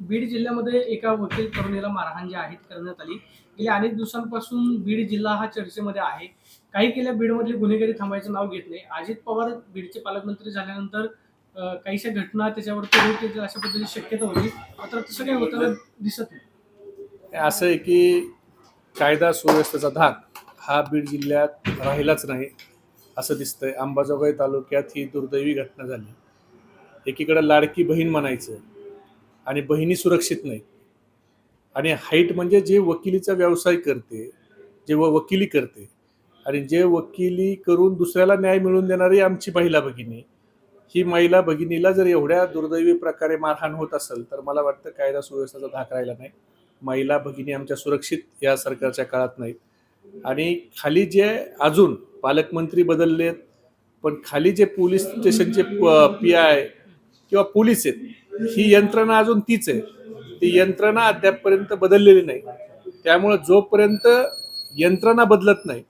बीड जिल्ह्यामध्ये एका वकील तरुणीला मारहाण जी आहे करण्यात आली. गेल्या अनेक दिवसांपासून बीड जिल्हा हा चर्चेमध्ये आहे. काही केल्या बीडमधली गुन्हेगारी थांबायचं नाव घेत नाही. अजित पवार बीडचे पालकमंत्री झाल्यानंतर काहीशा घटना त्याच्यावरती येतील अशा पद्धतीची शक्यता होती. मात्र तसं काही होताना दिसत नाही. असं आहे की कायदा सुव्यवस्थेचा धाक हा बीड जिल्ह्यात राहिलाच नाही असं दिसतंय. अंबाजोगाई तालुक्यात ही दुर्दैवी घटना झाली. एकीकडं लाडकी बहीण म्हणायचं आणि बहिणी सुरक्षित नाही आणि हाईट म्हणजे जे वकिलीचा व्यवसाय करते जे व वकिली करते आणि जे वकिली करून दुसऱ्याला न्याय मिळवून देणारी आमची महिला भगिनी ही महिला भगिनीला जर एवढ्या दुर्दैवी प्रकारे मारहाण होत असेल तर मला वाटतं कायदा सुव्यवस्थेचा धाक राहिला नाही. महिला भगिनी आमच्या सुरक्षित या सरकारच्या काळात नाहीत. आणि खाली जे अजून पालकमंत्री बदललेत पण खाली जे पोलीस स्टेशनचे पी आय किंवा पोलीस आहेत ही यंत्रणा अजून तीच आहे. ती यंत्रणा अद्यापपर्यंत बदललेली नाही. त्यामुळं जोपर्यंत यंत्रणा बदलत नाही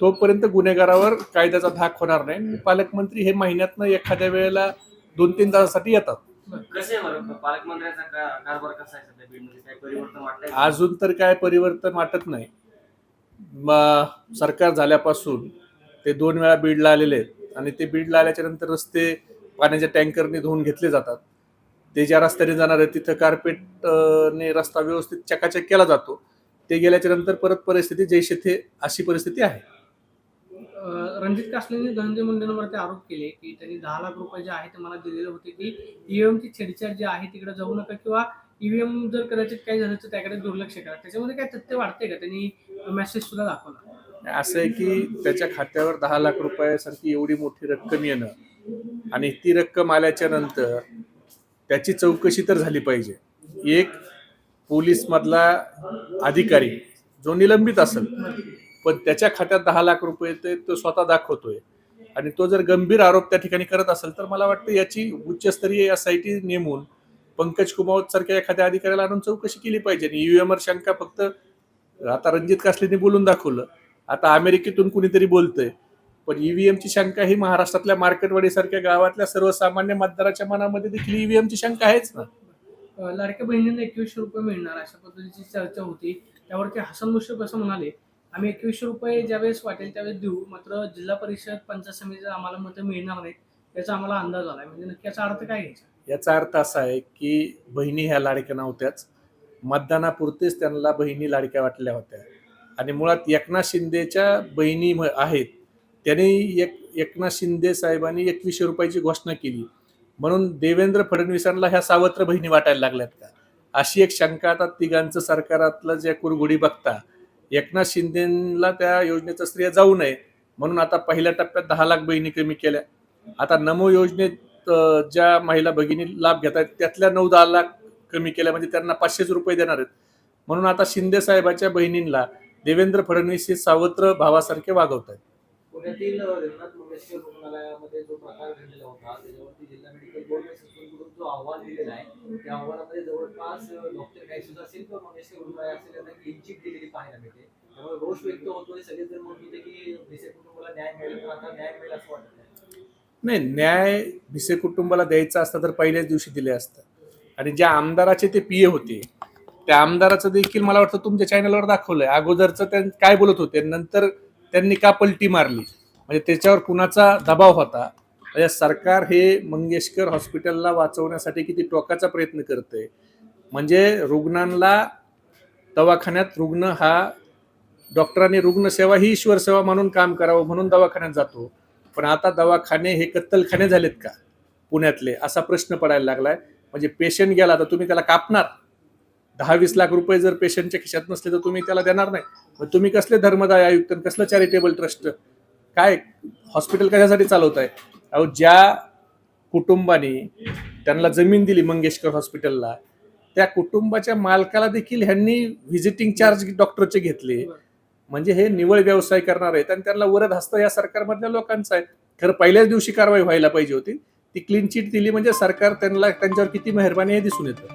तोपर्यंत गुन्हेगारावर कायद्याचा धाक होणार नाही. पालकमंत्री हे महिन्यातनं एखाद्या वेळेला दोन तीन तासासाठी येतात? अजून तर काय परिवर्तन वाटत नाही. सरकार झाल्यापासून ते दोन वेळा बीडला आलेले आहेत. आणि ते बीडला आल्याच्यानंतर रस्ते पाण्याच्या टँकरने धुवून घेतले जातात. ते ज्या रस्त्याने जाणार आहे तिथं कार्पेट अं, ने रस्ता व्यवस्थित चकाचक केला जातो. ते गेल्याच्यानंतर परत परिस्थिती जैसे थे अशी परिस्थिती आहे. रणजित कासलेंनी धनंजय मुंडेंवरती आरोप केले की त्यांनी दहा लाख रुपये जे आहे ते मला दिलेले होते की ईव्हीएमची छेडछाड जी आहे तिकडे जाऊ नका किंवा ईव्हीएम जर कदाचित काही झालं तर त्याकडे दुर्लक्ष करा. त्याच्यामध्ये काय तथ्य वाटते का? त्यांनी मेसेज सुद्धा दाखवला. असं आहे की त्याच्या खात्यावर दहा लाख रुपयासारखी एवढी मोठी रक्कम येणं आणि ती रक्कम आल्याच्यानंतर त्याची चौकशी तर झाली पाहिजे. एक पोलीस मधला अधिकारी जो निलंबित असेल पण त्याच्या खात्यात दहा लाख रुपये ते तो स्वतः दाखवतोय. आणि तो जर गंभीर आरोप त्या ठिकाणी करत असेल तर मला वाटतं याची उच्चस्तरीय एस आय टी नेमून पंकज कुमावत सारख्या एखाद्या अधिकाऱ्याला आणून चौकशी केली पाहिजे. आणि यू. एमर शंका फक्त आता रणजित कासलेने बोलून दाखवलं. आता अमेरिकेतून कुणीतरी बोलतंय. पण ईव्हीएमची शंका ही महाराष्ट्रातल्या मार्केटवाडीसारख्या गावातल्या सर्वसामान्य मतदाराच्या मनामध्ये देखील ईव्हीएमची शंका आहेच ना? लाडक्या बहिणींना एकवीसशे रुपये मिळणार अशा पद्धतीची चर्चा होती. त्यावरती हसन मुश्रीफ असं म्हणाले आम्ही एकवीसशे रुपये ज्यावेळेस वाटेल त्यावेळेस देऊ मात्र जिल्हा परिषद पंचायत समितीचं आम्हाला मतं मिळणार नाहीत याचा आम्हाला अंदाज आलाय. म्हणजे नक्की याचा अर्थ काय घ्यायचा याचा अर्थ असा आहे की बहिणी ह्या लाडक्या नव्हत्याच. मतदानापुरतेच त्यांना बहिणी लाडक्या वाटल्या होत्या. आणि मुळात एकनाथ शिंदेच्या बहिणी आहेत. त्यांनी एक एकनाथ शिंदे साहेबांनी एकवीसशे रुपयाची घोषणा केली. म्हणून देवेंद्र फडणवीसांना ह्या सावत्र बहिणी वाटायला लागल्यात का? अशी एक शंका आता तिघांचं सरकारातलं जे कुरघुडी बघता एकनाथ शिंदेला त्या योजनेचं स्त्रिया जाऊ नये. म्हणून आता पहिल्या टप्प्यात दहा लाख बहिणी कमी केल्या. आता नमो योजनेत ज्या महिला भगिनी लाभ घेत आहेत त्यातल्या नऊ दहा लाख कमी केल्या म्हणजे त्यांना पाचशेच रुपये देणार आहेत. म्हणून आता शिंदे साहेबाच्या बहिणींना देवेंद्र फडणवीस हे सावत्र भावासारखे वागवत आहेत पुण्यातील रघुनाथ मंगेशकर रुग्णालयामध्ये जो प्रकार घडलेला होता त्याच्यावरती जिल्हा मेडिकल बोर्ड सिस्टमकडून जो अहवाल दिलेला आहे त्या अहवालामध्ये जवळपास डॉक्टर काही सुद्धा असेल किंवा मंगेशकर रुग्णालय असेल यांना क्लीन चिट दिलेली पाहायला मिळते. त्यामुळे रोष व्यक्त होतोय सगळेच जण म्हणत होते की भिसे कुटुंबाला न्याय मिळेल तर आता न्याय मिळेल असं वाटत नाही. नाही न्याय भिसे कुटुंबाला द्यायचा असता तर पहिल्याच दिवशी दिले असतं. आणि ज्या आमदाराचे ते पीए होते त्या आमदाराचं देखील मला वाटतं तुमच्या चॅनलवर दाखवलंय. अगोदरचं त्या काय बोलत होते नंतर त्यांनी का पलटी मारली? म्हणजे त्याच्यावर कुणाचा दबाव होता? म्हणजे सरकार हे मंगेशकर हॉस्पिटलला वाचवण्यासाठी किती टोकाचा प्रयत्न करते म्हणजे रुग्णांना दवाखान्यात रुग्ण हा डॉक्टरांनी रुग्णसेवा ही ईश्वरसेवा म्हणून काम करावं म्हणून दवाखान्यात जातो. पण आता दवाखाने हे कत्तलखाने झालेत का? पुण्यातले असा प्रश्न पडायला लागलाय. म्हणजे पेशंट गेला तर तुम्ही त्याला कापणार? दहा वीस लाख रुपये जर पेशंटच्या खिशात नसले तर तुम्ही त्याला देणार नाही. मग तुम्ही कसले धर्मदाय आयुक्त आणि कसलं चॅरिटेबल ट्रस्ट काय हॉस्पिटल कशासाठी चालवताय? अहो ज्या कुटुंबाने त्यांना जमीन दिली मंगेशकर हॉस्पिटलला त्या कुटुंबाच्या मालकाला देखील ह्यांनी व्हिजिटिंग चार्ज डॉक्टरचे घेतले. म्हणजे हे निवळ व्यवसाय करणार आहेत आणि त्यांना वरद हस्त या सरकारमधल्या लोकांचा आहे. खरं पहिल्याच दिवशी कारवाई व्हायला पाहिजे होती. ती क्लीन चिट दिली म्हणजे सरकार त्यांना त्यांच्यावर किती मेहरबानी हे दिसून येतं.